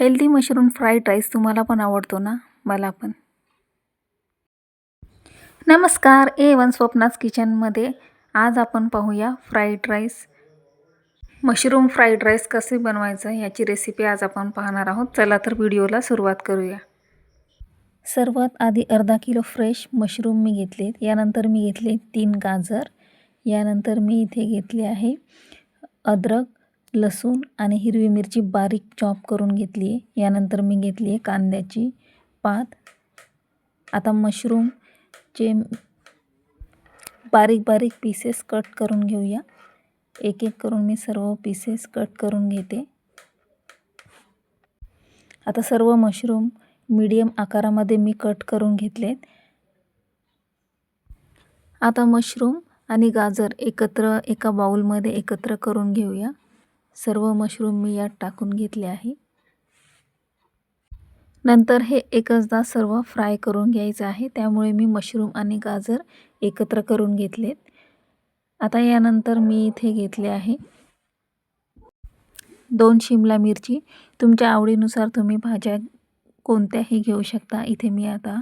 Healthy mushroom fried rice तुम्हाला पण आवडतो ना? मला पण. नमस्कार ए वन स्वप्नाज किचनमध्ये आज आपण पाहूया fried rice mushroom fried rice कसे बनवायचं याची रेसिपी आज आपण पाहणार आहोत. चला तर व्हिडिओला सुरुवात करूया. सर्वात आधी अर्धा किलो फ्रेश मशरूम मी घेतलेत. यानंतर मी घेतले तीन गाजर. यानंतर मी इथे घेतले आहे अद्रक लसूण आणि हिरवी मिरची बारीक चॉप करून घेतली आहे यानंतर मी घेतली आहे कांद्याची पात. आता मशरूमचे बारीक बारीक पीसेस कट करून घेऊया. एक एक करून मी सर्व पीसेस कट करून घेते. आता सर्व मशरूम मीडियम आकारामध्ये मी कट करून घेतलेत. आता मशरूम आणि गाजर एकत्र एका बाउलमध्ये एकत्र करून घेऊया. सर्व मशरूम मी यात टाकून घेतले आहे. नंतर हे एकचदा सर्व फ्राय करून घ्यायचं आहे. त्यामुळे मी मशरूम आणि गाजर एकत्र करून घेतलेत. आता यानंतर मी इथे घेतले आहे दोन शिमला मिरची. तुमच्या आवडीनुसार तुम्ही भाज्या कोणत्याही घेऊ शकता. इथे मी आता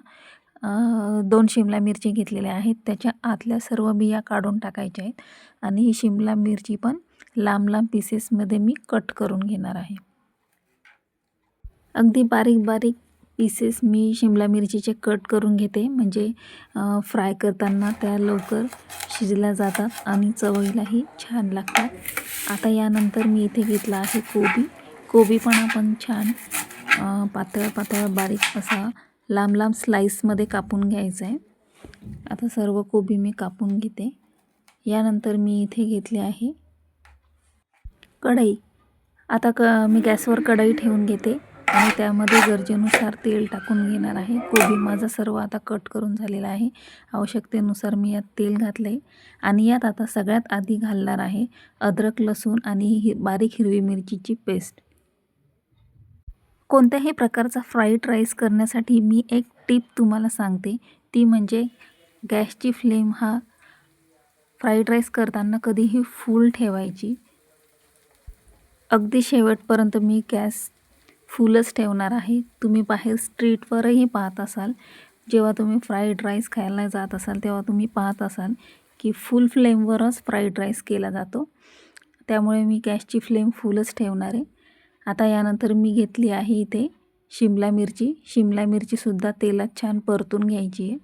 दोन शिमला मिरची घेतलेल्या आहेत. त्याच्या आतल्या सर्व बिया काढून टाकायच्या आहेत. आणि ही शिमला मिरची पण लांब लांब पीसेसमध्ये मी कट करून घेणार आहे. अगदी बारीक बारीक पीसेस मी शिमला मिरचीचे कट करून घेते. म्हणजे फ्राय करताना त्या लवकर शिजल्या जातात आणि चवळीलाही छान लागतात. आता यानंतर मी इथे घेतला आहे कोबी. कोबी पण आपण छान पातळ पातळ बारीक असा लांब लांब स्लाईसमध्ये कापून घ्यायचं आहे आता सर्व कोबी मी कापून घेते. यानंतर मी इथे घेतले आहे कढई. आता क मी गॅसवर कढई ठेवून घेते आणि त्यामध्ये गरजेनुसार तेल टाकून घेणार आहे. कोबी माझा सर्व आता कट करून झालेला आहे. आवश्यकतेनुसार मी यात तेल घातलं आहे आणि यात आता सगळ्यात आधी घालणार आहे अद्रक लसूण आणि हि बारीक हिरवी मिरचीची पेस्ट. कोणत्याही प्रकारचा फ्राईड राईस करण्यासाठी मी एक टीप तुम्हाला सांगते. ती म्हणजे गॅसची फ्लेम हा फ्राईड राईस करताना कधीही फुल ठेवायची. अगदी शेवटपर्यंत मी गॅस फुलच ठेवणार आहे. तुम्ही बाहेर स्ट्रीटवरही पाहत असाल. जेव्हा तुम्ही फ्राईड राईस खायला जात असाल तेव्हा तुम्ही पाहत असाल की फुल फ्लेमवरच फ्राईड राईस केला जातो. त्यामुळे मी गॅसची फ्लेम फुलच ठेवणार आहे. आता यानंतर मी घेतली आहे इथे शिमला मिरची. शिमला मिरचीसुद्धा तेलात छान परतून घ्यायची आहे.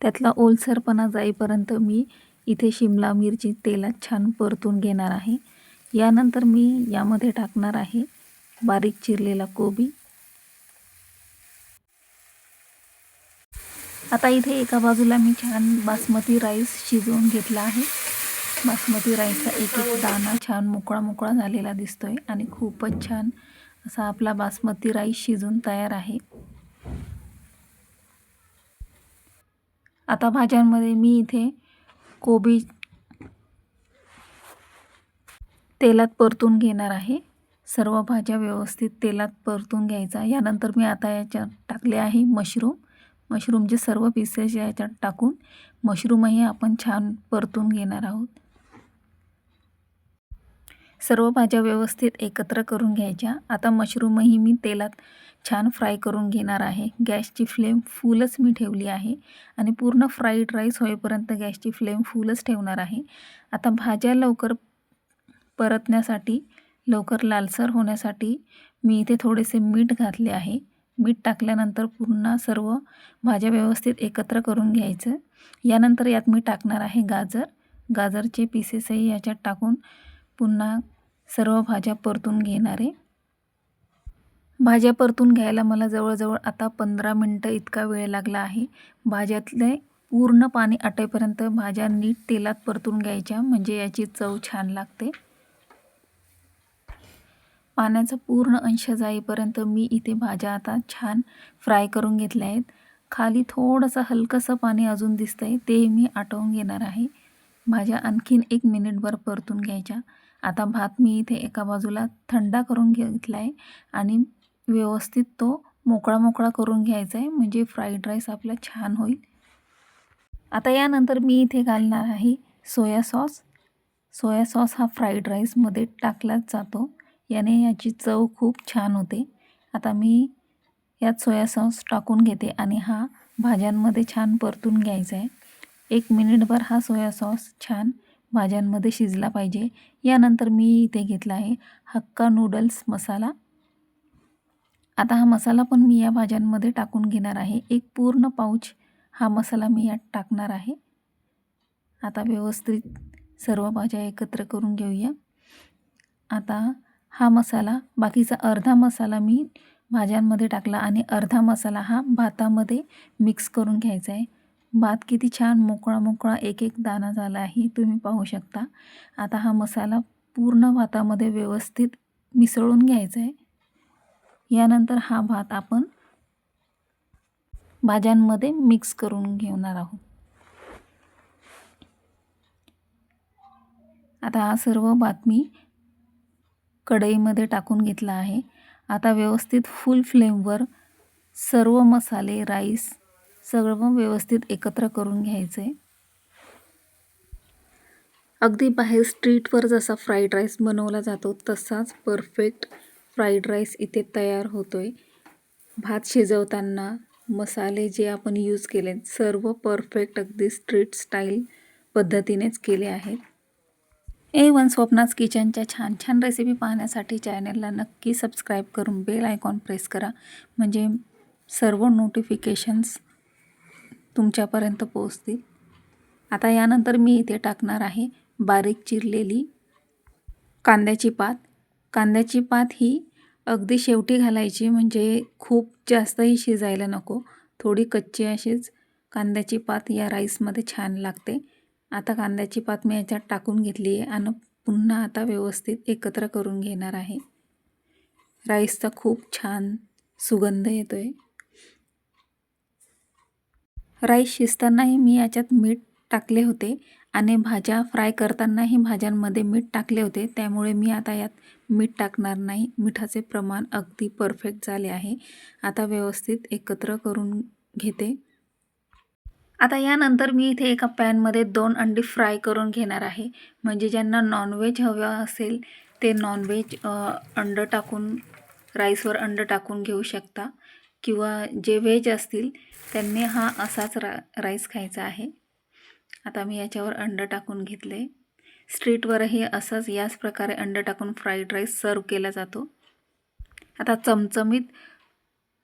त्यातला ओलसरपणा जाईपर्यंत मी इथे शिमला मिरची तेलात छान परतून घेणार आहे. यानंतर मी यामध्ये टाकणार आहे बारीक चिरलेला कोबी. आता इथे एका बाजूला मी छान बासमती राईस शिजवून घेतला आहे. बासमती राईसचा एक एक दाणा छान मोकळा मोकळा झालेला दिसतोय आणि खूपच छान असा आपला बासमती राईस शिजून तयार आहे. आता भाज्यांमध्ये मी इथे कोबी तेलात परतून घेणार आहे. सर्व भाज्या व्यवस्थित तेलात परतून घ्यायचा यानंतर मी आता याच्यात टाकले आहे मशरूम. मशरूमचे सर्व पीसेस याच्यात टाकून मशरूमही आपण छान परतून घेणार आहोत. सर्व भाज्या व्यवस्थित एकत्र करून घ्यायच्या. आता मशरूमही मी तेलात छान फ्राय करून घेणार आहे. गॅसची फ्लेम फुलच मी ठेवली आहे आणि पूर्ण फ्राईड राईस होईपर्यंत गॅसची फ्लेम फुलच ठेवणार आहे. आता भाज्या लवकर परतण्यासाठी लवकर लालसर होण्यासाठी मी इथे थोडेसे मीठ घातले आहे. मीठ टाकल्यानंतर पुन्हा सर्व भाज्या व्यवस्थित एकत्र करून घ्यायचं. यानंतर यात मी टाकणार आहे गाजर. गाजरचे पीसेसही याच्यात टाकून पुन्हा सर्व भाज्या परतून घेणार आहे. भाज्या परतून घ्यायला मला जवळजवळ आता पंधरा मिनटं इतका वेळ लागला आहे. भाज्यातले पूर्ण पाणी आटेपर्यंत भाज्या नीट तेलात परतून घ्यायच्या म्हणजे याची चव छान लागते. पाण्याचा पूर्ण अंश जाईपर्यंत मी इथे भाज्या आता छान फ्राय करून घेतल्या आहेत. खाली थोडंसं हलकंसं पाणी अजून दिसतं आहे ते मी आटवून घेणार आहे. भाज्या आणखीन एक मिनिटभर परतून घ्यायच्या. आता भात मी इथे एका बाजूला थंडा करून घेतला आहे आणि व्यवस्थित तो मोकळा मोकळा करून घ्यायचा आहे म्हणजे फ्राईड राईस आपला छान होईल. आता यानंतर मी इथे घालणार आहे सोया सॉस. सोया सॉस हा फ्राईड राईसमध्ये टाकलाच जातो. याने याची चव खूप छान होते. आता मी यात सोया सॉस टाकून घेते आणि हा भाज्यांमध्ये छान परतून घ्यायचा आहे एक मिनिटभर हा सोया सॉस छान भाज्यांमध्ये शिजला पाहिजे. यानंतर मी इथे घेतला आहे हक्का नूडल्स मसाला. आता हा मसाला पण मी या भाज्यांमध्ये टाकून घेणार आहे. एक पूर्ण पाऊच हा मसाला मी यात टाकणार आहे. आता व्यवस्थित सर्व भाज्या एकत्र करून घेऊया. आता हा मसाला बाकीचा अर्धा मसाला मी भाज्यांमध्ये टाकला आणि अर्धा मसाला हा भातामध्ये मिक्स करून घ्यायचा आहे. भात किती छान मोकळा मोकळा एक एक दाणा झाला आहे तुम्ही पाहू शकता. आता हा मसाला पूर्ण भातामध्ये व्यवस्थित मिसळून घ्यायचा आहे. यानंतर हा भात आपण भाज्यांमध्ये मिक्स करून घेणार आहोत. आता हा सर्व भात मी कढईमध्ये टाकून घेतला आहे. आता व्यवस्थित फुल फ्लेमवर सर्व मसाले राईस सगळं व्यवस्थित एकत्र करून घ्यायचं आहे अगदी बाहेर स्ट्रीटवर जसा फ्राईड राईस बनवला जातो तसाच परफेक्ट फ्राईड राईस इथे तयार होतो आहे भात शिजवताना मसाले जे आपण यूज केले सर्व परफेक्ट अगदी स्ट्रीट स्टाईल पद्धतीनेच केले आहेत. ए वन स्वप्नाज किचनच्या छान छान रेसिपी पाहण्यासाठी चॅनलला नक्की सबस्क्राईब करून बेल आयकॉन प्रेस करा. म्हणजे सर्व नोटिफिकेशन्स तुमच्यापर्यंत पोहोचतील. आता यानंतर मी इथे टाकणार आहे बारीक चिरलेली कांद्याची पात. कांद्याची पात ही अगदी शेवटी घालायची म्हणजे खूप जास्तही शिजायला नको. थोडी कच्ची अशीच कांद्याची पात या राईसमध्ये छान लागते. आता कांद्याची पात मी याच्यात टाकून घेतली आहे आणि पुन्हा आता व्यवस्थित एकत्र करून घेणार आहे. राईसचा खूप छान सुगंध येतो आहे राईस शिजतानाही मी याच्यात मीठ टाकले होते आणि भाज्या फ्राय करतानाही भाज्यांमध्ये मीठ टाकले होते. त्यामुळे मी आता यात मीठ टाकणार नाही. मिठाचे प्रमाण अगदी परफेक्ट झाले आहे. आता व्यवस्थित एकत्र करून घेते. आता यानंतर मी इथे एका पॅनमध्ये दोन अंडी फ्राय करून घेणार आहे. म्हणजे ज्यांना नॉनव्हेज हवं असेल ते नॉनव्हेज अंड टाकून राईसवर अंड टाकून घेऊ शकता. किंवा जे व्हेज असतील त्यांनी हा असाच रा राईस खायचा आहे. आता मी याच्यावर अंड टाकून घेतले. स्ट्रीटवरही असंच याच प्रकारे अंड टाकून फ्राईड राईस सर्व केला जातो. आता चमचमीत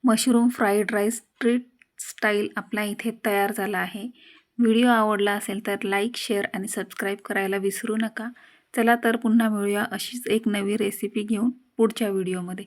mushroom fried rice street style आपला इथे तयार झाला आहे. व्हिडिओ आवडला असेल तर लाईक शेअर आणि सबस्क्राईब करायला विसरू नका. चला तर पुन्हा मिळूया अशीच एक नवी रेसिपी घेऊन पुढच्या व्हिडिओमध्ये.